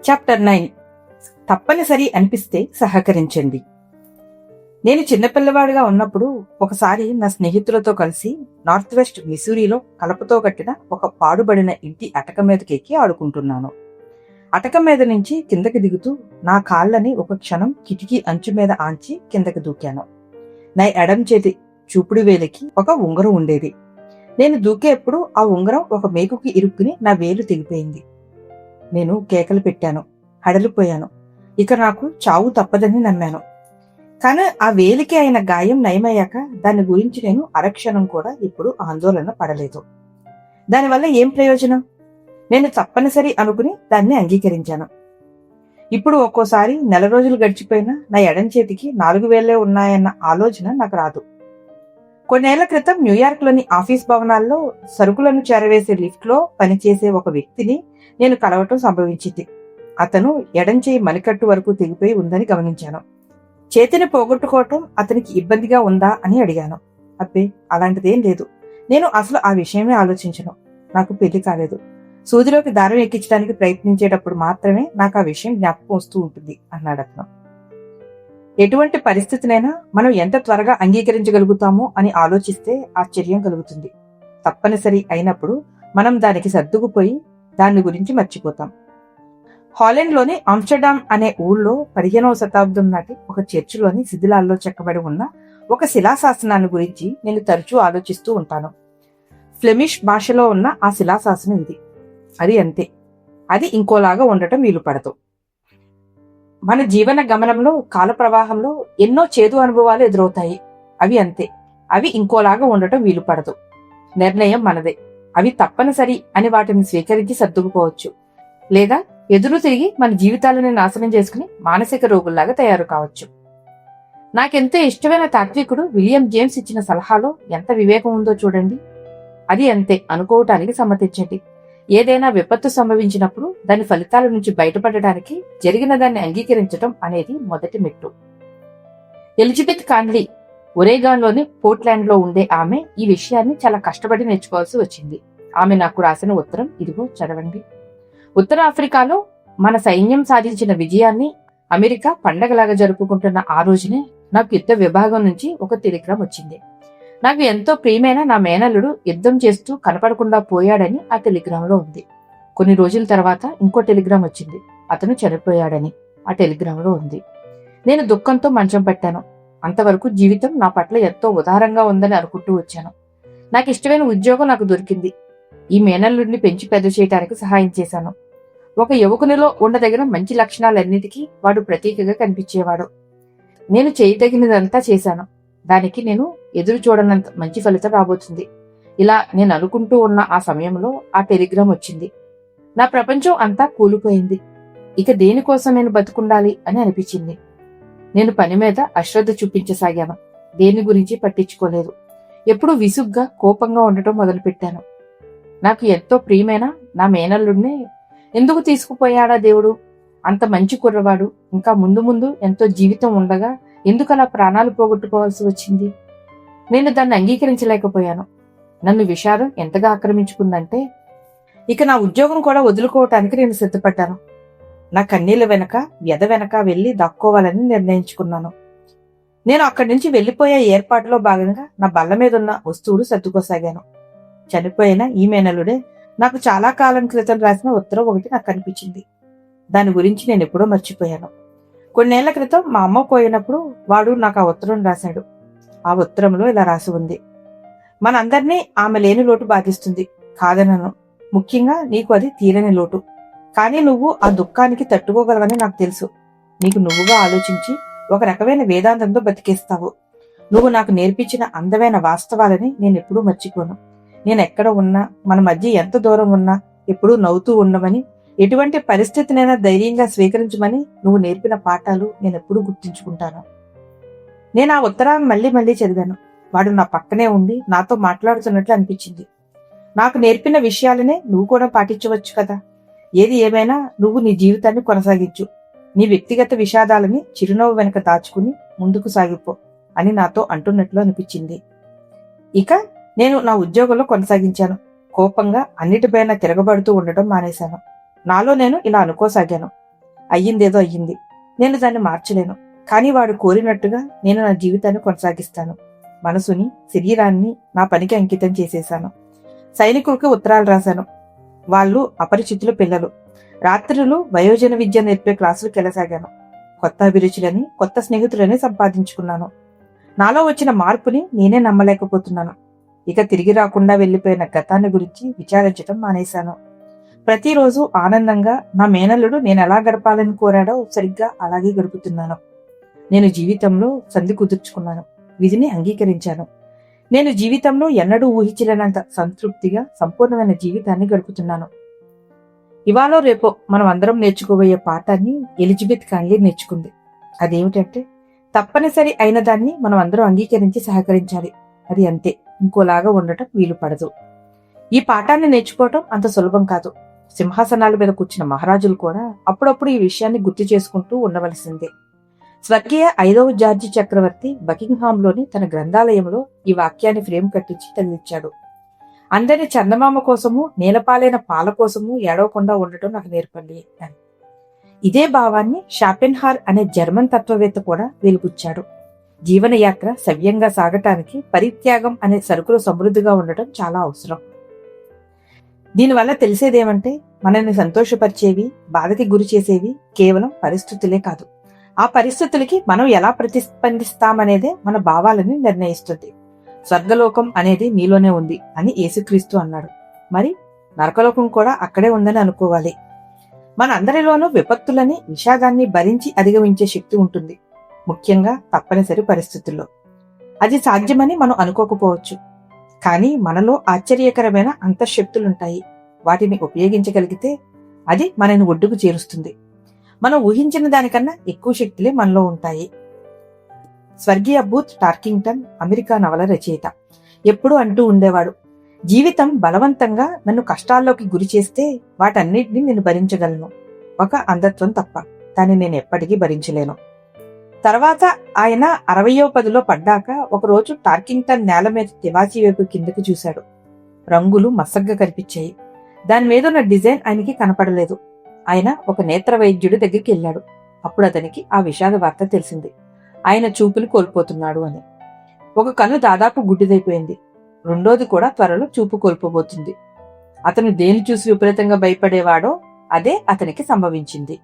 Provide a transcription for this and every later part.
Chapter nine తప్పనిసరి అనిపిస్తే సహకరించండి. నేను చిన్నపిల్లవాడిగా ఉన్నప్పుడు ఒకసారి నా స్నేహితులతో కలిసి నార్త్ వెస్ట్ మిసూరీలో కలపతో కట్టిన ఒక పాడుబడిన ఇంటి అటక మీదకి ఎక్కి ఆడుకుంటున్నాను. అటక మీద నుంచి కిందకి దిగుతూ నా కాళ్ళని ఒక క్షణం కిటికీ అంచు మీద ఆంచి కిందకి దూకాను. నా ఎడం చేతి చూపుడు వేలికి ఒక ఉంగరం ఉండేది. నేను దూకేప్పుడు ఆ ఉంగరం ఒక మేకుకి ఇరుక్కుని నా వేలు తెగిపోయింది. నేను కేకలు పెట్టాను హడలిపోయాను. ఇక నాకు చావు తప్పదని నమ్మాను. కానీ ఆ వేలికి అయిన గాయం నయమయ్యాక దాని గురించి నేను అరక్షణం కూడా ఇప్పుడు ఆందోళన పడలేదు. దానివల్ల ఏం ప్రయోజనం? నేను తప్పనిసరి అనుకుని దాన్ని అంగీకరించాను. ఇప్పుడు ఒక్కోసారి నెల రోజులు గడిచిపోయినా నా ఎడం చేతికి నాలుగు వేలే ఉన్నాయన్న ఆలోచన నాకు రాదు. కొన్నేళ్ళ క్రితం న్యూయార్క్లోని ఆఫీస్ భవనాల్లో సరుకులను చేరవేసే లిఫ్ట్లో పనిచేసే ఒక వ్యక్తిని నేను కలవటం సంభవించింది. అతను ఎడంచే మణికట్టు వరకు తెగిపోయి ఉందని గమనించాను. చేతిని పోగొట్టుకోవటం అతనికి ఇబ్బందిగా ఉందా అని అడిగాను. అబ్బే అలాంటిదేం లేదు. నేను అసలు ఆ విషయమే ఆలోచించను. నాకు పెళ్ళి కాలేదు. సూదిలోకి దారం ఎక్కించడానికి ప్రయత్నించేటప్పుడు మాత్రమే నాకు ఆ విషయం జ్ఞాపకం వస్తూ ఉంటుంది అన్నాడు అతను. ఎటువంటి పరిస్థితినైనా మనం ఎంత త్వరగా అంగీకరించగలుగుతామో అని ఆలోచిస్తే ఆశ్చర్యం కలుగుతుంది. తప్పనిసరి అయినప్పుడు మనం దానికి సర్దుకుపోయి దాని గురించి మర్చిపోతాం. హాలెండ్లోని ఆమ్స్టర్డామ్ అనే ఊళ్ళో పదిహేనవ శతాబ్దం నాటి ఒక చర్చిలోని శిథిలాల్లో చెక్కబడి ఉన్న ఒక శిలాశాసనాన్ని గురించి నేను తరచూ ఆలోచిస్తూ ఉంటాను. ఫ్లెమిష్ భాషలో ఉన్న ఆ శిలాశాసనం ఇది. అది అంతే. అది ఇంకోలాగా ఉండటం వీలు పడదు మన జీవన గమనంలో కాల ప్రవాహంలో ఎన్నో చేదు అనుభవాలు ఎదురవుతాయి. అవి అంతే. అవి ఇంకోలాగా ఉండటం వీలు పడదు నిర్ణయం మనదే. అవి తప్పనిసరి అని వాటిని స్వీకరించి సర్దుకుపోవచ్చు. లేదా ఎదురు తిరిగి మన జీవితాలను నాశనం చేసుకుని మానసిక రోగుల్లాగా తయారు కావచ్చు. నాకెంతో ఇష్టమైన తాత్వికుడు విలియం జేమ్స్ ఇచ్చిన సలహాలో ఎంత వివేకం ఉందో చూడండి. అది అంతే అనుకోవటానికి సమ్మతించండి. ఏదైనా విపత్తు సంభవించినప్పుడు దాని ఫలితాల నుంచి బయటపడడానికి జరిగిన దాన్ని అంగీకరించడం అనేది మొదటి మెట్టు. ఎలిజబెత్ కాన్లీ ఒరేగాన్లోని పోర్ట్లాండ్లో ఉండే ఆమె ఈ విషయాన్ని చాలా కష్టపడి నేర్చుకోవాల్సి వచ్చింది. ఆమె నాకు రాసిన ఉత్తరం ఇదిగో చదవండి. ఉత్తర ఆఫ్రికాలో మన సైన్యం సాధించిన విజయాన్ని అమెరికా పండగలాగా జరుపుకుంటున్న ఆ రోజునే నాకు యుద్ధ విభాగం నుంచి ఒక టెలిగ్రామ్ వచ్చింది. నాకు ఎంతో ప్రియమైన నా మేనల్లుడు యుద్ధం చేస్తూ కనపడకుండా పోయాడని ఆ టెలిగ్రామ్లో ఉంది. కొన్ని రోజుల తర్వాత ఇంకో టెలిగ్రామ్ వచ్చింది. అతను చనిపోయాడని ఆ టెలిగ్రామ్లో ఉంది. నేను దుఃఖంతో మంచం పట్టాను. అంతవరకు జీవితం నా పట్ల ఎంతో ఉదారంగా ఉందని అనుకుంటూ వచ్చాను. నాకు ఇష్టమైన ఉద్యోగం నాకు దొరికింది. ఈ మేనల్లుడిని పెంచి పెద్ద చేయడానికి సహాయం చేశాను. ఒక యువకునిలో ఉండదగిన మంచి లక్షణాలన్నిటికీ వాడు ప్రతీకగా కనిపించేవాడు. నేను చేయదగినదంతా చేశాను. దానికి నేను ఎదురు చూడనంత మంచి ఫలితం రాబోతుంది. ఇలా నేను అనుకుంటూ ఉన్న ఆ సమయంలో ఆ టెలిగ్రామ్ వచ్చింది. నా ప్రపంచం అంతా కూలిపోయింది. ఇక దేనికోసం నేను బతుకుండాలి అని అనిపించింది. నేను పని మీద అశ్రద్ధ చూపించసాగాను. దేని గురించి పట్టించుకోలేదు. ఎప్పుడూ విసుగ్గా కోపంగా ఉండటం మొదలుపెట్టాను. నాకు ఎంతో ప్రియమైన నా మేనల్లుడిని ఎందుకు తీసుకుపోయాడా దేవుడు? అంత మంచి కుర్రవాడు ఇంకా ముందు ముందు ఎంతో జీవితం ఉండగా ఎందుకు అలా ప్రాణాలు పోగొట్టుకోవాల్సి వచ్చింది? నేను దాన్ని అంగీకరించలేకపోయాను. నన్ను విషాదం ఎంతగా ఆక్రమించుకుందంటే ఇక నా ఉద్యోగం కూడా వదులుకోవటానికి నేను సిద్ధపడ్డాను. నా కన్నీళ్ళ వెనక వ్యధ వెనక వెళ్ళి దాక్కోవాలని నిర్ణయించుకున్నాను. నేను అక్కడి నుంచి వెళ్ళిపోయే ఏర్పాటులో భాగంగా నా బల్ల మీద ఉన్న వస్తువులు సర్దుకోసాగాను. చనిపోయిన ఈ మేనలుడే నాకు చాలా కాలం క్రితం రాసిన ఉత్తరం ఒకటి నాకు కనిపించింది. దాని గురించి నేను ఎప్పుడో మర్చిపోయాను. కొన్నేళ్ళ క్రితం మా అమ్మ పోయినప్పుడు వాడు నాకు ఆ ఉత్తరం రాశాడు. ఆ ఉత్తరంలో ఇలా రాసి ఉంది. మనందరినీ ఆమె లేని లోటు బాధిస్తుంది. కాదనను. ముఖ్యంగా నీకు అది తీరని లోటు. కానీ నువ్వు ఆ దుఃఖానికి తట్టుకోగలవని నాకు తెలుసు. నీకు నువ్వుగా ఆలోచించి ఒక రకమైన వేదాంతంతో బతికేస్తావు. నువ్వు నాకు నేర్పించిన అందమైన వాస్తవాలని నేను ఎప్పుడూ మర్చిపోను. నేను ఎక్కడ ఉన్నా మన మధ్య ఎంత దూరం ఉన్నా ఎప్పుడూ నవ్వుతూ ఉండమని ఎటువంటి పరిస్థితినైనా ధైర్యంగా స్వీకరించమని నువ్వు నేర్పిన పాఠాలు నేను ఎప్పుడూ గుర్తుంచుకుంటాను. నేను ఆ ఉత్తరాన్ని మళ్ళీ మళ్ళీ చదివాను. వాడు నా పక్కనే ఉండి నాతో మాట్లాడుతున్నట్లు అనిపించింది. నాకు నేర్పిన విషయాలనే నువ్వు కూడా పాటించవచ్చు కదా? ఏది ఏమైనా నువ్వు నీ జీవితాన్ని కొనసాగించు. నీ వ్యక్తిగత విషాదాలని చిరునవ్వు వెనక దాచుకుని ముందుకు సాగిపో అని నాతో అంటున్నట్లు అనిపించింది. ఇక నేను నా ఉద్యోగంలో కొనసాగించాను. కోపంగా అన్నిటిపైన తిరగబడుతూ ఉండటం మానేశాను. నాలో నేను ఇలా అనుకోసాగాను. అయ్యిందేదో అయ్యింది. నేను దాన్ని మార్చలేను. కానీ వాడు కోరినట్టుగా నేను నా జీవితాన్ని కొనసాగిస్తాను. మనసుని శరీరాన్ని నా పనికి అంకితం చేసేశాను. సైనికులకు ఉత్తరాలు రాశాను. వాళ్ళు అపరిచితుల పిల్లలు. రాత్రులు వయోజన విద్య నేర్పే క్లాసులకు వెళ్ళసాగాను. కొత్త అభిరుచులని కొత్త స్నేహితులని సంపాదించుకున్నాను. నాలో వచ్చిన మార్పుని నేనే నమ్మలేకపోతున్నాను. ఇక తిరిగి రాకుండా వెళ్ళిపోయిన గతాన్ని గురించి విచారించడం మానేశాను. ప్రతిరోజు ఆనందంగా నా మేనల్లుడు నేను ఎలా గడపాలని కోరాడో సరిగ్గా అలాగే గడుపుతున్నాను. నేను జీవితంలో సంధి కుదుర్చుకున్నాను. విధిని అంగీకరించాను. నేను జీవితంలో ఎన్నడూ ఊహించలేనంత సంతృప్తిగా సంపూర్ణమైన జీవితాన్ని గడుపుతున్నాను. ఇవాళ రేపో మనం అందరం నేర్చుకోబోయే పాఠాన్ని ఎలిజబెత్ కాంగ్లీ నేర్చుకుంది. అదేమిటంటే తప్పనిసరి అయిన దాన్ని మనం అందరం అంగీకరించి సహకరించాలి. అది అంతే. ఇంకోలాగా ఉండటం వీలు పడదు. ఈ పాఠాన్ని నేర్చుకోవటం అంత సులభం కాదు. సింహాసనాల మీద కూర్చున్న మహారాజులు కూడా అప్పుడప్పుడు ఈ విషయాన్ని గుర్తు చేసుకుంటూ ఉండవలసిందే. స్వర్గీయ ఐదవ జార్జి చక్రవర్తి బకింగ్హామ్లోని తన గ్రంథాలయంలో ఈ వాక్యాన్ని ఫ్రేమ్ కట్టించి తగిలిచ్చాడు అందరి చందమామ కోసము నీలపాలైన పాల కోసము ఏడవకుండా ఉండటం నాకు నేర్పండి అని. ఇదే భావాన్ని షాపెన్హార్ అనే జర్మన్ తత్వవేత్త కూడా వెలుపుచ్చాడు జీవనయాత్ర సవ్యంగా సాగటానికి పరిత్యాగం అనే సరుకులు సమృద్ధిగా ఉండటం చాలా అవసరం. దీనివల్ల తెలిసేదేమంటే మనల్ని సంతోషపరిచేవి బాధకి గురి చేసేవి కేవలం పరిస్థితులే కాదు. ఆ పరిస్థితులకి మనం ఎలా ప్రతిస్పందిస్తామనేదే మన భావాలని నిర్ణయిస్తుంది. స్వర్గలోకం అనేది మీలోనే ఉంది అని యేసుక్రీస్తు అన్నాడు. మరి నరకలోకం కూడా అక్కడే ఉందని అనుకోవాలి. మన అందరిలోనూ విపత్తులని విషాదాన్ని భరించి అధిగమించే శక్తి ఉంటుంది. ముఖ్యంగా తప్పనిసరి పరిస్థితుల్లో. అది సాధ్యమని మనం అనుకోకపోవచ్చు. కానీ మనలో ఆశ్చర్యకరమైన అంతఃశక్తులుంటాయి. వాటిని ఉపయోగించగలిగితే అది మనని ఒడ్డుకు చేరుస్తుంది. మనం ఊహించిన దానికన్నా ఎక్కువ శక్తులే మనలో ఉంటాయి. స్వర్గీయ బూత్ టార్కింగ్టన్ అమెరికా నవల రచయిత. ఎప్పుడు అంటూ ఉండేవాడు జీవితం బలవంతంగా నన్ను కష్టాల్లోకి గురి చేస్తే వాటన్నిటిని నేను భరించగలను. ఒక అంధత్వం తప్ప దాన్ని నేను ఎప్పటికీ భరించలేను. తర్వాత ఆయన అరవయో పదిలో పడ్డాక ఒకరోజు టార్కింగ్టన్ నేల మీద తివాచి వైపు కిందకి చూశాడు. రంగులు మసగ్గా కనిపించాయి. దాని మీద ఉన్న డిజైన్ ఆయనకి కనపడలేదు. ఆయన ఒక నేత్ర వైద్యుడి దగ్గరికి వెళ్ళాడు. అప్పుడు అతనికి ఆ విషాద వార్త తెలిసింది. ఆయన చూపులు కోల్పోతున్నాడు అని. ఒక కన్ను దాదాపు గుడ్డిదైపోయింది. రెండోది కూడా త్వరలో చూపు కోల్పోబోతుంది. అతను దేని చూసి విపరీతంగా భయపడేవాడో అదే అతనికి సంభవించింది.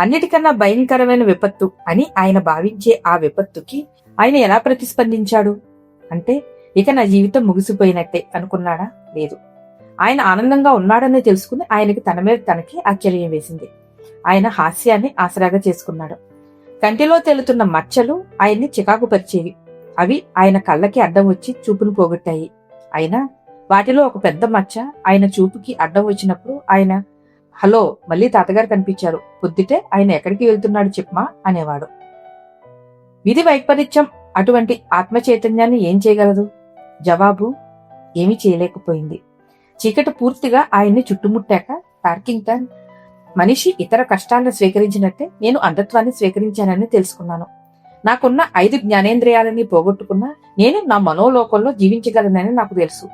అన్నిటికన్నా భయంకరమైన విపత్తు అని ఆయన భావించే ఆ విపత్తుకి ఆయన ఎలా ప్రతిస్పందించాడు? అంటే ఇక నా జీవితం ముగిసిపోయినట్టే అనుకున్నాడా? లేదు. ఆయన ఆనందంగా ఉన్నాడని తెలుసుకుని ఆయనకి తన మీద తనకి ఆశ్చర్యం వేసింది. ఆయన హాస్యాన్ని ఆసరాగా చేసుకున్నాడు. కంటిలో తేలుతున్న మచ్చలు ఆయన్ని చికాకు పరిచేవి. అవి ఆయన కళ్ళకి అడ్డం వచ్చి చూపును పోగొట్టాయి. అయినా వాటిలో ఒక పెద్ద మచ్చ ఆయన చూపుకి అడ్డం వచ్చినప్పుడు ఆయన హలో మళ్ళీ తాతగారు కనిపించారు. పొద్దుటే ఆయన ఎక్కడికి వెళ్తున్నాడు చెప్పమా? అనేవాడు. విధి వైపరీత్యం అటువంటి ఆత్మ చైతన్యాన్ని ఏం చేయగలదు? జవాబు ఏమీ చేయలేకపోయింది. చీకటి పూర్తిగా ఆయన్ని చుట్టుముట్టాక పార్కింగ్టన్ మనిషి ఇతర కష్టాలను స్వీకరించినట్టే నేను అంధత్వాన్ని స్వీకరించానని తెలుసుకున్నాను. నాకున్న ఐదు జ్ఞానేంద్రియాలని పోగొట్టుకున్నా నేను నా మనోలోకంలో జీవించగలనని నాకు తెలుసు.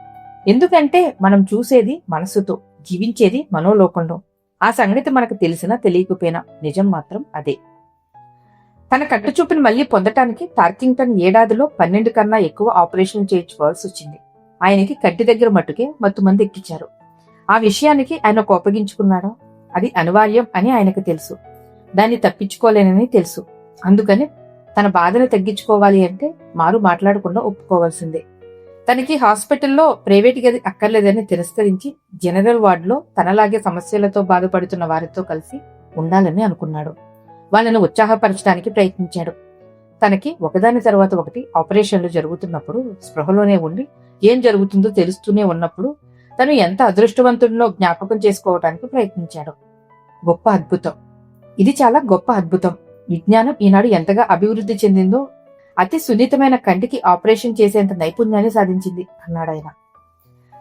ఎందుకంటే మనం చూసేది మనసుతో జీవించేది మనోలోకంలో. ఆ సంగతి మనకు తెలిసినా తెలియకపోయినా నిజం మాత్రం అదే. తన కట్టుచూపుని మళ్ళీ పొందటానికి టార్కింగ్టన్ ఏడాదిలో పన్నెండు కన్నా ఎక్కువ ఆపరేషన్ చేయించుకోవాల్సి వచ్చింది. ఆయనకి కట్టి దగ్గర మట్టుకే మత్తుమంది ఎక్కించారు ఆ విషయానికి ఆయన కోపగించుకున్నాడో అది అనివార్యం అని ఆయనకు తెలుసు. దాన్ని తప్పించుకోలేనని తెలుసు. అందుకని తన బాధను తగ్గించుకోవాలి అంటే మారు మాట్లాడకుండా ఒప్పుకోవాల్సిందే. తనకి హాస్పిటల్లో ప్రైవేట్ గది అక్కర్లేదని తిరస్కరించి జనరల్ వార్డులో తనలాగే సమస్యలతో బాధపడుతున్న వారితో కలిసి ఉండాలని అనుకున్నాడు. వాళ్ళను ఉత్సాహపరచడానికి ప్రయత్నించాడు. తనకి ఒకదాని తర్వాత ఒకటి ఆపరేషన్లు జరుగుతున్నప్పుడు స్పృహలోనే ఉండి ఏం జరుగుతుందో తెలుస్తూనే ఉన్నప్పుడు తను ఎంత అదృష్టవంతుడినో జ్ఞాపకం చేసుకోవడానికి ప్రయత్నించాడు. గొప్ప అద్భుతం. ఇది చాలా గొప్ప అద్భుతం. విజ్ఞానం ఈనాడు ఎంతగా అభివృద్ధి చెందిందో అతి సున్నితమైన కంటికి ఆపరేషన్ చేసేంత నైపుణ్యాన్ని సాధించింది అన్నాడాయన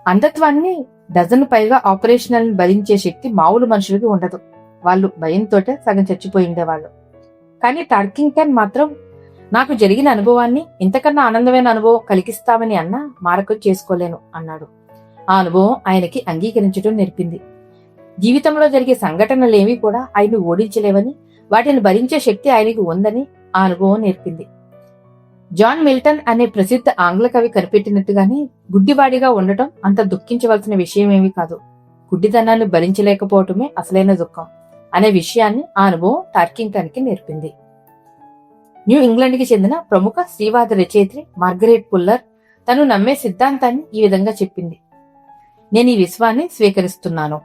అంధత్వాన్ని డజన్ పైగా ఆపరేషనల్ భరించే శక్తి మామూలు మనుషులకి ఉండదు. వాళ్ళు భయంతోటే సగం చచ్చిపోయి ఉండేవాళ్ళు. కానీ టార్కింగ్టన్ మాత్రం నాకు జరిగిన అనుభవాన్ని ఇంతకన్నా ఆనందమైన అనుభవం కలిగిస్తామని అన్నా మారకు చేసుకోలేను అన్నాడు. ఆ అనుభవం ఆయనకి అంగీకరించడం నేర్పింది. జీవితంలో జరిగే సంఘటనలేవి కూడా ఆయన ఓడించలేవని వాటిని భరించే శక్తి ఆయనకు ఉందని ఆ అనుభవం నేర్పింది. జాన్ మిల్టన్ అనే ప్రసిద్ధ ఆంగ్ల కవి కనిపెట్టినట్టుగానే గుడ్డివాడిగా ఉండటం అంత దుఃఖించవలసిన విషయమేమీ కాదు. గుడ్డితనాన్ని భరించలేకపోవటమే అసలైన దుఃఖం అనే విషయాన్ని ఆ అనుభవం టార్కింగ్టన్కి నేర్పింది. న్యూ ఇంగ్లాండ్కి చెందిన ప్రముఖ స్త్రీవాద రచయిత్రి మార్గరెట్ పుల్లర్ తను నమ్మే సిద్ధాంతాన్ని ఈ విధంగా చెప్పింది. నేను ఈ విశ్వాన్ని స్వీకరిస్తున్నాను.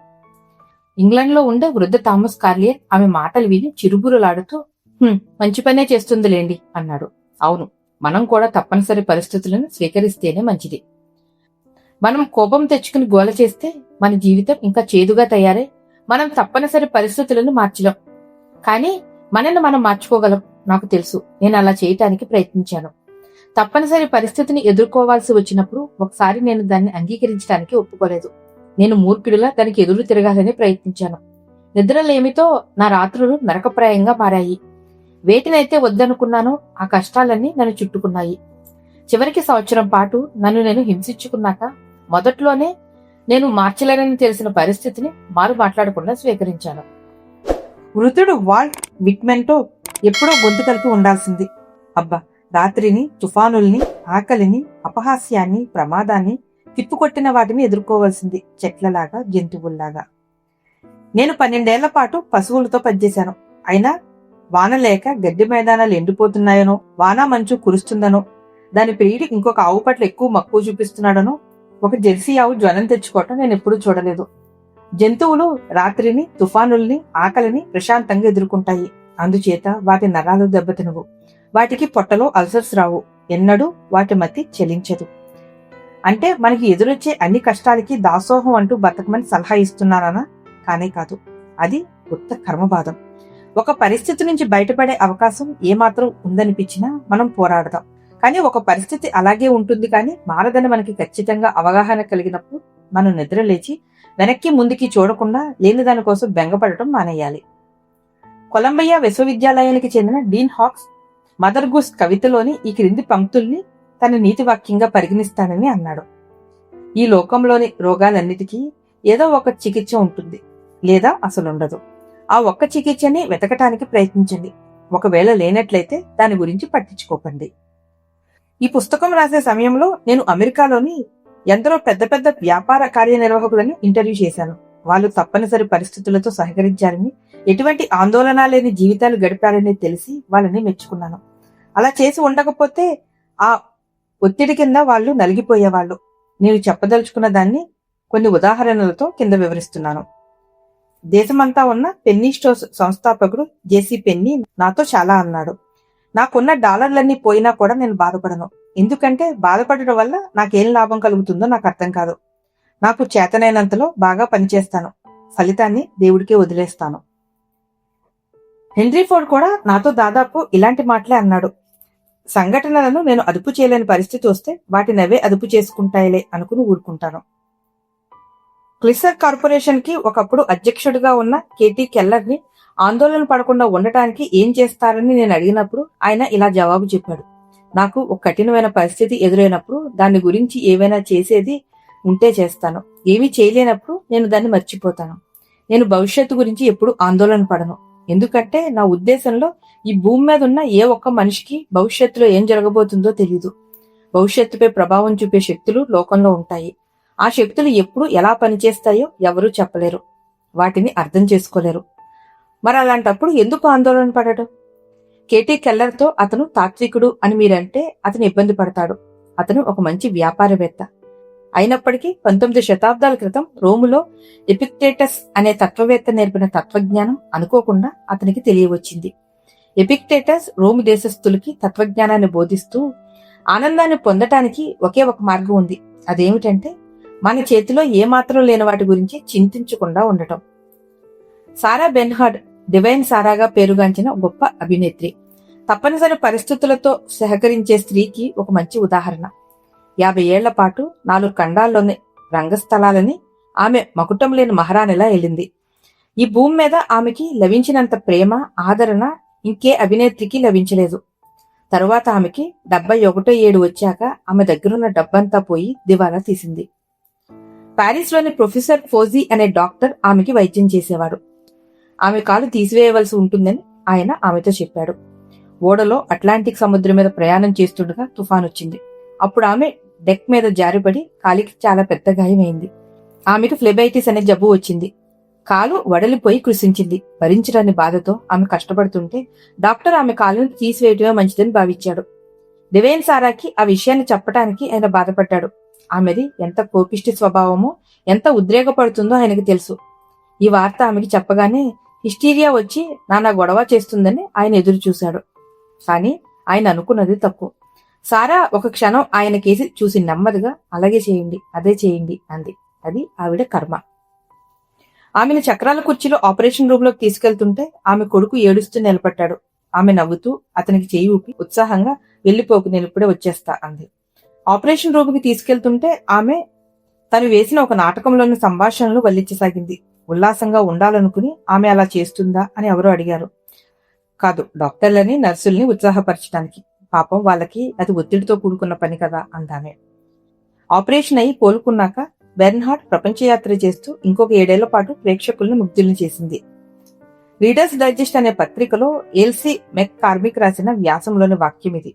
ఇంగ్లాండ్లో ఉండే వృద్ధ థామస్ కార్లియర్ ఆమె మాటలు విని చిరుగురులాడుతూ మంచి పనే చేస్తుందిలేండి అన్నాడు. అవును మనం కూడా తప్పనిసరి పరిస్థితులను స్వీకరిస్తేనే మంచిది. మనం కోపం తెచ్చుకుని గోల చేస్తే మన జీవితం ఇంకా చేదుగా తయారై మనం తప్పనిసరి పరిస్థితులను మార్చలేం కానీ మనల్ని మనం మార్చుకోగలం. నాకు తెలుసు. నేను అలా చేయటానికి ప్రయత్నించాను. తప్పనిసరి పరిస్థితిని ఎదుర్కోవాల్సి వచ్చినప్పుడు ఒకసారి నేను దాన్ని అంగీకరించడానికి ఒప్పుకోలేదు. నేను మూర్ఖుడిలా దానికి ఎదురు తిరగాలని ప్రయత్నించాను. నిద్రలేమితో నా రాత్రులు నరకప్రాయంగా మారాయి. వేటినైతే వద్దనుకున్నానో ఆ కష్టాలన్నీ నన్ను చుట్టుకున్నాయి. చివరికి సంవత్సరం పాటు నన్ను నేను హింసించుకున్నాక మొదట్లోనే నేను మార్చలేనని తెలిసిన పరిస్థితిని మారు మాట్లాడకుండా స్వీకరించాను. వృద్ధుడు వాల్ట్ విట్మెన్తో ఎప్పుడో గొంతు కలిపి ఉండాల్సింది. అబ్బా రాత్రిని తుఫానుల్ని ఆకలిని అపహాస్యాన్ని ప్రమాదాన్ని తిప్పుకొట్టిన వాటిని ఎదుర్కోవాల్సింది చెట్లలాగా జంతువుల్లాగా. నేను పన్నెండేళ్ళ పాటు పశువులతో పనిచేశాను. అయినా వాన లేక గడ్డి మైదానాలు ఎండిపోతున్నాయనో వాన మంచు కురుస్తుందనో దాని ప్రియుడికి ఇంకొక ఆవు పట్ల ఎక్కువ మక్కువ చూపిస్తున్నాడనో ఒక జెర్సీ ఆవు జ్వరం తెచ్చుకోవటం నేను ఎప్పుడూ చూడలేదు. జంతువులు రాత్రిని తుఫానుల్ని ఆకలిని ప్రశాంతంగా ఎదుర్కొంటాయి. అందుచేత వాటి నరాలు దెబ్బతినవు. వాటికి పొట్టలో అల్సర్స్ రావు. ఎన్నడూ వాటి మతి చెలించదు. అంటే మనకి ఎదురొచ్చే అన్ని కష్టాలకి దాసోహం అంటూ బతకమని సలహా ఇస్తున్నానా కానే కాదు. అది ఉత్త కర్మబాధం ఒక పరిస్థితి నుంచి బయటపడే అవకాశం ఏమాత్రం ఉందనిపించినా మనం పోరాడదాం. కానీ ఒక పరిస్థితి అలాగే ఉంటుంది కానీ మారదని మనకి ఖచ్చితంగా అవగాహన కలిగినప్పుడు మనం నిద్ర లేచి వెనక్కి ముందుకి చూడకుండా లేని దానికోసం బెంగపడటం మానేయాలి. కొలంబియా విశ్వవిద్యాలయానికి చెందిన డీన్ హాక్స్ మదర్ గూస్ కవితలోని ఈ క్రింది పంక్తుల్ని తన నీతి వాక్యంగా పరిగణిస్తానని అన్నాడు. ఈ లోకంలోని రోగాలన్నిటికీ ఏదో ఒక చికిత్స ఉంటుంది. లేదా అసలు ఉండదు ఆ ఒక్క చికిత్సని వెతకటానికి ప్రయత్నించండి. ఒకవేళ లేనట్లయితే దాని గురించి పట్టించుకోకండి. ఈ పుస్తకం రాసే సమయంలో నేను అమెరికాలోని ఎందరో పెద్ద పెద్ద వ్యాపార కార్యనిర్వాహకులను ఇంటర్వ్యూ చేశాను. వాళ్ళు తప్పనిసరి పరిస్థితులతో సహకరించారని ఎటువంటి ఆందోళన లేని జీవితాలు గడిపారని తెలిసి వాళ్ళని మెచ్చుకున్నాను. అలా చేసి ఉండకపోతే ఆ ఒత్తిడి కింద వాళ్ళు నలిగిపోయేవాళ్ళు. నేను చెప్పదలుచుకున్న దాన్ని కొన్ని ఉదాహరణలతో కింద వివరిస్తున్నాను. దేశమంతా ఉన్న పెన్నీ స్టోర్స్ సంస్థాపకుడు జేసీ పెన్నీ నాతో చాలా అన్నాడు. నాకున్న డాలర్లన్నీ పోయినా కూడా నేను బాధపడను. ఎందుకంటే బాధపడటం వల్ల నాకేం లాభం కలుగుతుందో నాకు అర్థం కాదు. నాకు చేతనైనంతలో బాగా పనిచేస్తాను. ఫలితాన్ని దేవుడికే వదిలేస్తాను. హెన్రీ ఫోర్డ్ కూడా నాతో దాదాపు ఇలాంటి మాటలే అన్నాడు. సంఘటనలను నేను అదుపు చేయలేని పరిస్థితి వస్తే వాటిని అవే అదుపు చేసుకుంటాయిలే అనుకుని ఊరుకుంటాను. క్లిసర్ కార్పొరేషన్కి ఒకప్పుడు అధ్యక్షుడిగా ఉన్న కేటీ కెల్లర్ని ఆందోళన పడకుండా ఉండటానికి ఏం చేస్తారని నేను అడిగినప్పుడు ఆయన ఇలా జవాబు చెప్పాడు. నాకు ఒక కఠినమైన పరిస్థితి ఎదురైనప్పుడు దాని గురించి ఏవైనా చేసేది ఉంటే చేస్తాను. ఏమీ చేయలేనప్పుడు నేను దాన్ని మర్చిపోతాను. నేను భవిష్యత్తు గురించి ఎప్పుడు ఆందోళన పడను. ఎందుకంటే నా ఉద్దేశంలో ఈ భూమి మీద ఉన్న ఏ ఒక్క మనిషికి భవిష్యత్తులో ఏం జరగబోతుందో తెలియదు భవిష్యత్తుపై ప్రభావం చూపే శక్తులు లోకంలో ఉంటాయి. ఆ శక్తులు ఎప్పుడు ఎలా పనిచేస్తాయో ఎవరూ చెప్పలేరు. వాటిని అర్థం చేసుకోలేరు. మరి అలాంటప్పుడు ఎందుకు ఆందోళన పడటం కేటీ కెల్లర్తో అతను తాత్వికుడు అని మీరంటే అతను ఇబ్బంది పడతాడు. అతను ఒక మంచి వ్యాపారవేత్త. అయినప్పటికీ పంతొమ్మిది శతాబ్దాల క్రితం రోములో ఎపిక్టేటస్ అనే తత్వవేత్త నేర్పిన తత్వజ్ఞానం అనుకోకుండా అతనికి తెలియవచ్చింది. ఎపిక్టేటస్ రోమ్ దేశస్థులకి తత్వజ్ఞానాన్ని బోధిస్తూ ఆనందాన్ని పొందటానికి ఒకే ఒక మార్గం ఉంది. అదేమిటంటే మన చేతిలో ఏమాత్రం లేని వాటి గురించి చింతించకుండా ఉండటం. సారా బెన్హార్డ్ డివైన్ సారాగా పేరుగాంచిన గొప్ప అభినేత్రి. తప్పనిసరి పరిస్థితులతో సహకరించే స్త్రీకి ఒక మంచి ఉదాహరణ. యాభై ఏళ్ళ పాటు నాలుగు ఖండాల్లోని రంగస్థలాలని ఆమె మకుటం లేని మహారాణిలా వెళ్ళింది ఈ భూమి మీద ఆమెకి లభించినంత ప్రేమ ఆదరణ ఇంకే అభినేత్రికి లభించలేదు. తరువాత ఆమెకి డెబ్బై ఒకటో ఏడు వచ్చాక ఆమె దగ్గరున్న డబ్బంతా పోయి దివాలా తీసింది. ప్యారిస్లోని ప్రొఫెసర్ ఫోజీ అనే డాక్టర్ ఆమెకి వైద్యం చేసేవాడు. ఆమె కాలు తీసివేయవలసి ఉంటుందని ఆయన ఆమెతో చెప్పాడు. ఓడలో అట్లాంటిక్ సముద్రం మీద ప్రయాణం చేస్తుండగా తుఫాన్ వచ్చింది అప్పుడు ఆమె డెక్ మీద జారిపడి కాలికి చాలా పెద్ద గాయమైంది. ఆమెకు ఫ్లెబైటిస్ అనే జబ్బు వచ్చింది. కాలు వడలిపోయి కృషించింది భరించడాని బాధతో ఆమె కష్టపడుతుంటే డాక్టర్ ఆమె కాలును తీసివేయటమే మంచిదని భావించాడు. దివేన్ సారాకి ఆ విషయాన్ని చెప్పడానికి ఆయన బాధపడ్డాడు. ఆమెది ఎంత కోపిష్టి స్వభావమో ఎంత ఉద్రేకపడుతుందో ఆయనకు తెలుసు. ఈ వార్త ఆమెకి చెప్పగానే హిస్టీరియా వచ్చి నానా గొడవ చేస్తుందని ఆయన ఎదురు చూశాడు కానీ ఆయన అనుకున్నది తప్పు. సారా ఒక క్షణం ఆయన కేసి చూసి నెమ్మదిగా అలాగే చేయండి అదే చేయండి అంది. అది ఆవిడ కర్మ. ఆమెను చక్రాల కుర్చీలో ఆపరేషన్ రూమ్లోకి తీసుకెళ్తుంటే ఆమె కొడుకు ఏడుస్తూ నిలబడ్డాడు. ఆమె నవ్వుతూ అతనికి చేయి ఊపి ఉత్సాహంగా వెళ్ళిపోకు నేను ఇప్పుడే వచ్చేస్తా అంది. ఆపరేషన్ రూమ్కి తీసుకెళ్తుంటే ఆమె తను వేసిన ఒక నాటకంలోని సంభాషణలు వల్లించసాగింది. ఉల్లాసంగా ఉండాలనుకుని ఆమె అలా చేస్తుందా? అని ఎవరో అడిగారు. కాదు డాక్టర్లని నర్సుల్ని ఉత్సాహపరచడానికి పాపం వాళ్ళకి అది ఒత్తిడితో కూడుకున్న పని కదా అందామె. ఆపరేషన్ అయి కోలుకున్నాక బెర్న్హార్ట్ ప్రపంచయాత్ర చేస్తూ ఇంకొక ఏడేళ్ళ పాటు ప్రేక్షకులను ముగ్ధుల్ని చేసింది. రీడర్స్ డైజెస్ట్ అనే పత్రికలో ఎల్సి మెక్ కార్మిక్ రాసిన వ్యాసంలోని వాక్యం ఇది.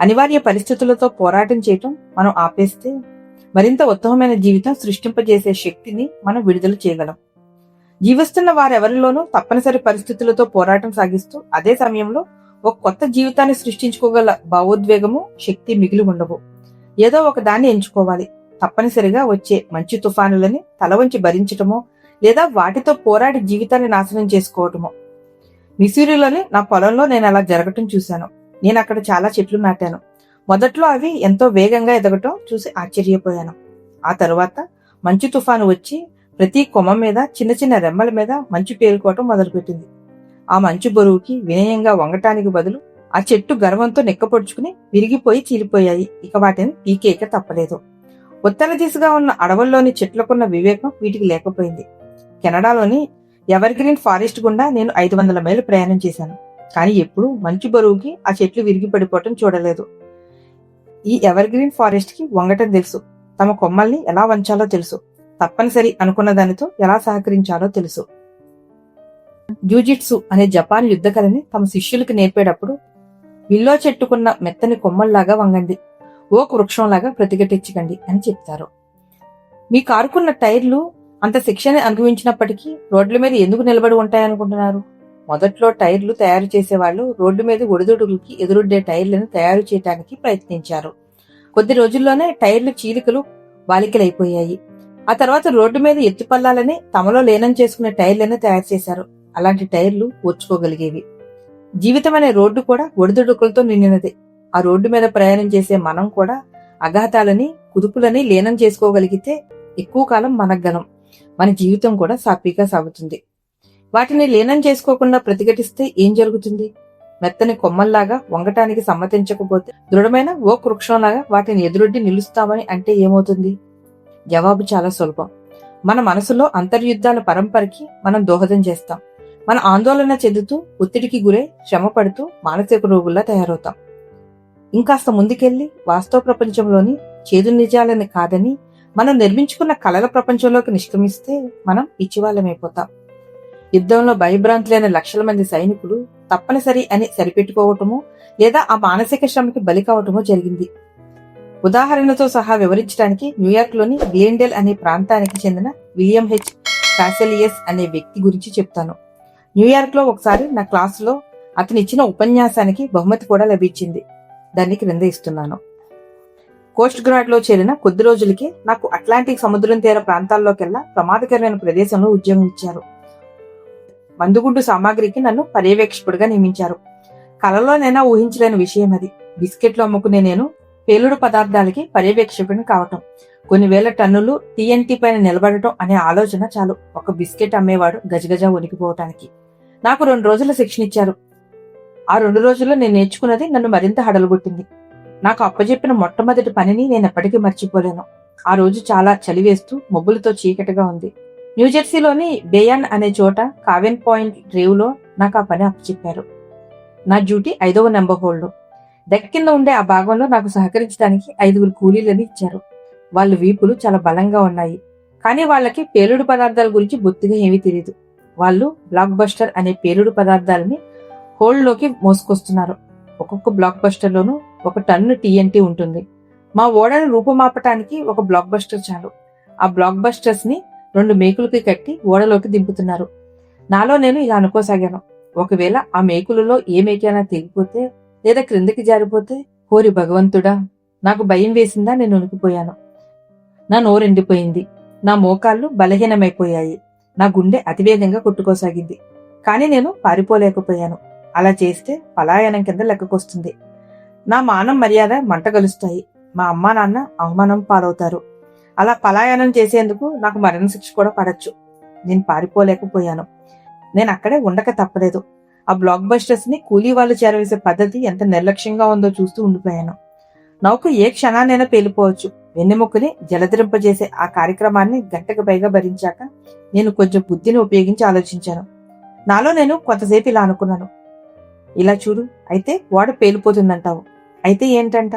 అనివార్య పరిస్థితులతో పోరాటం చేయటం మనం ఆపేస్తే మరింత ఉత్తమమైన జీవితం సృష్టింపజేసే శక్తిని మనం విడుదల చేయగలం. జీవిస్తున్న వారెవరిలోనూ తప్పనిసరి పరిస్థితులతో పోరాటం సాగిస్తూ అదే సమయంలో ఒక కొత్త జీవితాన్ని సృష్టించుకోగల భావోద్వేగము శక్తి మిగిలి ఉండవు ఏదో ఒక దాన్ని ఎంచుకోవాలి. తప్పనిసరిగా వచ్చే మంచి తుఫానులని తల వంచి భరించటమో లేదా వాటితో పోరాడి జీవితాన్ని నాశనం చేసుకోవటమో. మిసూరిలోని నా పొలంలో నేను అలా జరగటం చూశాను. నేను అక్కడ చాలా చెట్లు నాటాను. మొదట్లో అవి ఎంతో వేగంగా ఎదగటం చూసి ఆశ్చర్యపోయాను. ఆ తరువాత మంచు తుఫాను వచ్చి ప్రతి కొమ్మ మీద చిన్న చిన్న రెమ్మల మీద మంచు పేరుకోవటం మొదలుపెట్టింది. ఆ మంచు బరువుకి వినయంగా వంగటానికి బదులు ఆ చెట్టు గర్వంతో నెక్కపొడుచుకుని విరిగిపోయి చీలిపోయాయి. ఇక వాటిని పీకేక తప్పలేదు. ఉత్తర దిశగా ఉన్న అడవుల్లోని చెట్లకున్న వివేకం వీటికి లేకపోయింది. కెనడాలోని ఎవర్ గ్రీన్ ఫారెస్ట్ గుండా నేను ఐదు వందల మైలు ప్రయాణం చేశాను. కానీ ఎప్పుడూ మంచు బరువుకి ఆ చెట్లు విరిగి పడిపోవటం చూడలేదు. ఈ ఎవర్ గ్రీన్ ఫారెస్ట్కి వంగటం తెలుసు. తమ కొమ్మల్ని ఎలా వంచాలో తెలుసు. తప్పనిసరి అనుకున్న దానితో ఎలా సహకరించాలో తెలుసు. జూజిట్సు అనే జపాన్ యుద్ధ కళని తమ శిష్యులకు నేర్పేటప్పుడు విల్లో చెట్టుకున్న మెత్తని కొమ్మల్లాగా వంగండి. ఓక్ వృక్షంలాగా ప్రతిఘటించకండి అని చెప్తారు. మీ కారుకున్న టైర్లు అంత శిక్షణ అనుభవించినప్పటికీ రోడ్ల మీద ఎందుకు నిలబడి ఉంటాయనుకుంటున్నారు? మొదట్లో టైర్లు తయారు చేసేవాళ్ళు రోడ్డు మీద ఒడిదుడుగులకి ఎదురొడ్డే టైర్లను తయారు చేయడానికి ప్రయత్నించారు. కొద్ది రోజుల్లోనే టైర్లు చీలికలు బాలికలైపోయాయి. ఆ తర్వాత రోడ్డు మీద ఎత్తుపల్లాలని తమలో లీనం చేసుకునే టైర్లను తయారు చేశారు. అలాంటి టైర్లు ఓర్చుకోగలిగేవి. జీవితం అనే రోడ్డు కూడా ఒడిదుడుకులతో నిండినదే. ఆ రోడ్డు మీద ప్రయాణం చేసే మనం కూడా అఘాతాలని కుదుపులని లీనం చేసుకోగలిగితే ఎక్కువ కాలం మనగలం మన జీవితం కూడా సాఫీగా సాగుతుంది. వాటిని లీనం చేసుకోకుండా ప్రతిఘటిస్తే ఏం జరుగుతుంది? మెత్తని కొమ్మల్లాగా వంగటానికి సమ్మతించకపోతే దృఢమైన ఓ వృక్షంలాగా వాటిని ఎదురొడ్డి నిలుస్తామని అంటే ఏమవుతుంది? జవాబు చాలా సులభం. మన మనసులో అంతర్యుద్ధాల పరంపరకి మనం దోహదం చేస్తాం. మన ఆందోళన చెందుతూ ఒత్తిడికి గురై శ్రమ పడుతూ మానసిక రోగుల్లా తయారవుతాం. ఇంకాస్త ముందుకెళ్ళి వాస్తవ ప్రపంచంలోని చేదు నిజాలని కాదని మనం నిర్మించుకున్న కళల ప్రపంచంలోకి నిష్క్రమిస్తే మనం పిచ్చివాళ్ళమైపోతాం. యుద్ధంలో భయభ్రాంతులైన లక్షల మంది సైనికులు తప్పనిసరి అని సరిపెట్టుకోవటమో లేదా ఆ మానసిక శ్రమకి బలి కావటమో జరిగింది. ఉదాహరణతో సహా వివరించడానికి న్యూయార్క్లోని లోని అనే ప్రాంతానికి చెందిన విలియం హెచ్. కాసెలియస్ అనే వ్యక్తి గురించి చెప్తాను. న్యూయార్క్లో ఒకసారి నా క్లాసులో అతను ఇచ్చిన ఉపన్యాసానికి బహుమతి కూడా లభించింది. దాన్ని క్రింద ఇస్తున్నాను. కోస్ట్ గార్డ్లో చేరిన కొద్ది రోజులకే నాకు అట్లాంటిక్ సముద్రం తీర ప్రాంతాల్లోకెల్లా ప్రమాదకరమైన ప్రదేశంలో ఉద్యోగం ఇచ్చారు. మందుగుండు సామాగ్రికి నన్ను పర్యవేక్షకుడిగా నియమించారు. కలలోనైనా ఊహించలేని విషయం అది. బిస్కెట్లు అమ్ముకునే నేను పేలుడు పదార్థాలకి పర్యవేక్షకుడిని కావటం. కొన్ని వేల టన్నులు టీఎన్టీ పైన నిలబడటం అనే ఆలోచన చాలు. ఒక బిస్కెట్ అమ్మేవాడు గజగజ వణికిపోవటానికి. నాకు రెండు రోజుల శిక్షణ ఇచ్చారు ఆ రెండు రోజుల్లో నేను నేర్చుకున్నది నన్ను మరింత హడలుగొట్టింది. నాకు అప్పజెప్పిన మొట్టమొదటి పనిని నేను ఎప్పటికీ మర్చిపోలేను. ఆ రోజు చాలా చలివేస్తూ మబ్బులతో చీకటిగా ఉంది. న్యూజెర్సీలోని బేయాన్ అనే చోట కావెన్ పాయింట్ రేవులో నాకు ఆ పని అప్పచెప్పారు. నా డ్యూటీ ఐదవ నెంబర్ హోల్డ్. దక్కింద ఉండే ఆ భాగంలో నాకు సహకరించడానికి ఐదుగురు కూలీలని ఇచ్చారు. వాళ్ళ వీపులు చాలా బలంగా ఉన్నాయి. కానీ వాళ్ళకి పేలుడు పదార్థాల గురించి బొత్తిగా ఏమీ తెలియదు వాళ్ళు బ్లాక్ బస్టర్ అనే పేలుడు పదార్థాలని హోల్డ్లోకి మోసుకొస్తున్నారు. ఒక్కొక్క బ్లాక్ బస్టర్లోనూ ఒక టన్ను టీఎన్టీ ఉంటుంది. మా ఓడను రూపుమాపటానికి ఒక బ్లాక్ బస్టర్ చాలు. ఆ బ్లాక్ బస్టర్స్ని రెండు మేకులకి కట్టి ఓడలోకి దింపుతున్నారు. నాలో నేను ఇలా అనుకోసాగాను. ఒకవేళ ఆ మేకులలో ఏ మేకైనా తెగిపోతే లేదా క్రిందకి జారిపోతే హోరి భగవంతుడా నాకు భయం వేసిందా? నేను ఉనికిపోయాను నా నోరెండిపోయింది నా మోకాళ్ళు బలహీనమైపోయాయి. నా గుండె అతివేగంగా కొట్టుకోసాగింది. కానీ నేను పారిపోలేకపోయాను. అలా చేస్తే పలాయనం కింద లెక్కకొస్తుంది. నా మానం మర్యాద మంటగలుస్తాయి మా అమ్మా నాన్న అవమానం పాలవుతారు. అలా పలాయనం చేసేందుకు నాకు మరణశిక్ష కూడా పడచ్చు. నేను పారిపోలేకపోయాను. నేను అక్కడే ఉండక తప్పలేదు. ఆ బ్లాక్ బస్టర్స్ని కూలీ వాళ్ళు చేరవేసే పద్ధతి ఎంత నిర్లక్ష్యంగా ఉందో చూస్తూ ఉండిపోయాను. నౌక ఏ క్షణానైనా పేలిపోవచ్చు. వెన్నెముకని జలధరింపజేసే ఆ కార్యక్రమాన్ని గంటకు పైగా భరించాక నేను కొంచెం బుద్ధిని ఉపయోగించి ఆలోచించాను. నాలో నేను కొంతసేపు ఇలా అనుకున్నాను. ఇలా చూడు అయితే ఓడ పేలిపోతుందంటావు. అయితే ఏంటంట?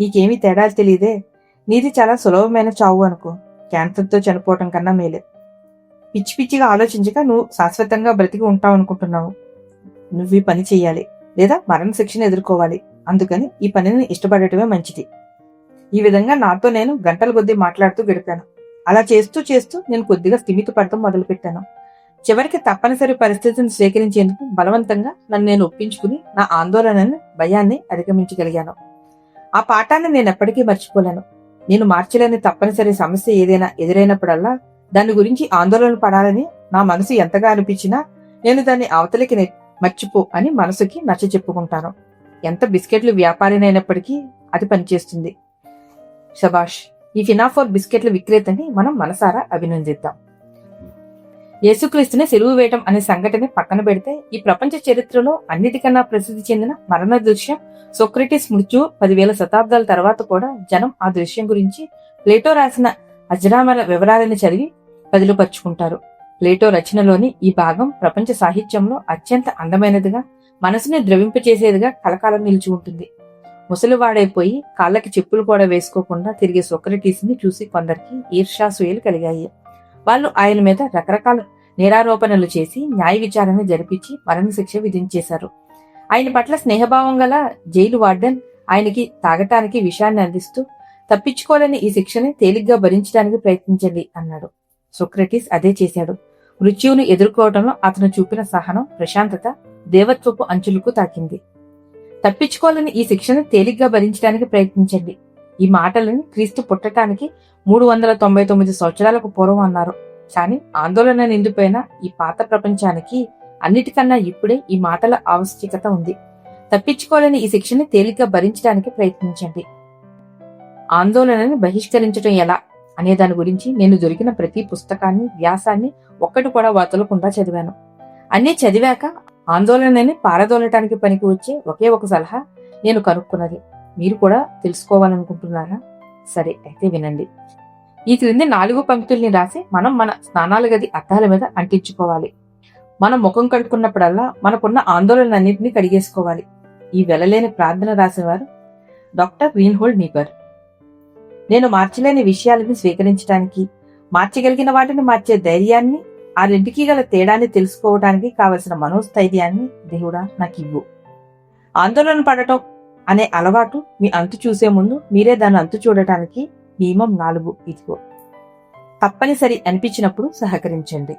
నీకేమీ తేడాలు తెలియదే. నీది చాలా సులభమైన చావు అనుకో. క్యాన్సర్తో చనిపోవటం కన్నా మేలే. పిచ్చి పిచ్చిగా ఆలోచించక నువ్వు శాశ్వతంగా బ్రతికి ఉంటావు అనుకుంటున్నావు. నువ్వు ఈ పని చేయాలి లేదా మరణ శిక్షను ఎదుర్కోవాలి. అందుకని ఈ పనిని ఇష్టపడటమే మంచిది. ఈ విధంగా నాతో నేను గంటల కొద్దీ మాట్లాడుతూ గడిపాను. అలా చేస్తూ చేస్తూ నేను కొద్దిగా స్థిమిత పడటం మొదలుపెట్టాను. చివరికి తప్పనిసరి పరిస్థితిని స్వీకరించేందుకు బలవంతంగా నన్ను నేను ఒప్పించుకుని నా ఆందోళనని భయాన్ని అధిగమించగలిగాను. ఆ పాఠాన్ని నేను ఎప్పటికీ మర్చిపోలేను. నేను మార్చలేని తప్పనిసరి సమస్య ఏదైనా ఎదురైనప్పుడల్లా దాని గురించి ఆందోళన పడాలని నా మనసు ఎంతగా అనిపించినా నేను దాన్ని అవతలికి మర్చిపో అని మనసుకి నచ్చ చెప్పుకుంటాను ఎంత బిస్కెట్లు వ్యాపారినైనప్పటికీ అది పనిచేస్తుంది. శబాష్ ఈ ఫినాఫోర్ బిస్కెట్ల విక్రేతని మనం మనసారా అభినందిద్దాం. యేసుక్రీస్తుని సెలువు వేయటం అనే సంఘటన పక్కన పెడితే ఈ ప్రపంచ చరిత్రలో అన్నిటికన్నా ప్రసిద్ధి చెందిన మరణ దృశ్యం సోక్రటిస్ మృత్యు పదివేల శతాబ్దాల తర్వాత కూడా జనం ఆ దృశ్యం గురించి ప్లేటో రాసిన అజరామర వివరాలను చదివి పదిలుపరుచుకుంటారు. ప్లేటో రచనలోని ఈ భాగం ప్రపంచ సాహిత్యంలో అత్యంత అందమైనదిగా మనసుని ద్రవింపచేసేదిగా కలకాలం నిలిచి ఉంటుంది. ముసలివాడైపోయి కాళ్ళకి చెప్పులు కూడా వేసుకోకుండా తిరిగే సొక్రటీస్ని చూసి కొందరికి ఈర్షాసూయలు కలిగాయి. వాళ్ళు ఆయన మీద రకరకాల నేరారోపణలు చేసి న్యాయ విచారణ జరిపించి మరణశిక్ష విధించేశారు. ఆయన పట్ల స్నేహభావం గల జైలు వార్డెన్ ఆయనకి తాగటానికి విషయాన్ని అందిస్తూ తప్పించుకోలేని ఈ శిక్షని తేలిగ్గా భరించడానికి ప్రయత్నించండి అన్నాడు. సోక్రటీస్ అదే చేశాడు. మృత్యువును ఎదుర్కోవడంలో అతను చూపిన సహనం ప్రశాంతత దేవత్వపు అంచులకు తాకింది. తప్పించుకోవాలని ఈ శిక్షను తేలిగ్గా భరించడానికి ప్రయత్నించండి. ఈ మాటలను క్రీస్తు పుట్టటానికి మూడు వందల తొంభై తొమ్మిది సంవత్సరాలకు పూర్వం అన్నారు. కానీ ఆందోళన నిండిపోయిన ఈ పాత ప్రపంచానికి అన్నిటికన్నా ఇప్పుడే ఈ మాటల ఆవశ్యకత ఉంది. తప్పించుకోలేని ఈ శిక్షని తేలిగ్గా భరించడానికి ప్రయత్నించండి. ఆందోళనని బహిష్కరించడం ఎలా? అనే దాని గురించి నేను దొరికిన ప్రతి పుస్తకాన్ని వ్యాసాన్ని ఒక్కటి కూడా వదలకుండా చదివాను. అన్నీ చదివాక ఆందోళనని పారదోలటానికి పనికి వచ్చే ఒకే ఒక సలహా నేను కనుక్కున్నది. మీరు కూడా తెలుసుకోవాలనుకుంటున్నారా? సరే అయితే వినండి. ఈ క్రింది నాలుగు పంక్తుల్ని రాసి మనం మన స్నానాల గది అద్దాల మీద అంటించుకోవాలి. మనం ముఖం కడుక్కున్నప్పుడల్లా మనకున్న ఆందోళనన్నింటినీ కడిగేసుకోవాలి. ఈ వెలలేని ప్రార్థన రాసేవారు డాక్టర్ వీన్హోల్డ్ నీపర్. నేను మార్చలేని విషయాలని స్వీకరించడానికి మార్చగలిగిన వాటిని మార్చే ధైర్యాన్ని ఆ రెంటికి గల తేడాన్ని తెలుసుకోవడానికి కావలసిన మనోస్థైర్యాన్ని దేవుడా నాకు ఇవ్వు ఆందోళన పడటం అనే అలవాటు మీ అంతు చూసే ముందు మీరే దాన్ని అంతు చూడటానికి నియమం నాలుగు. ఇదిగో. తప్పనిసరి అనిపించినప్పుడు సహకరించండి.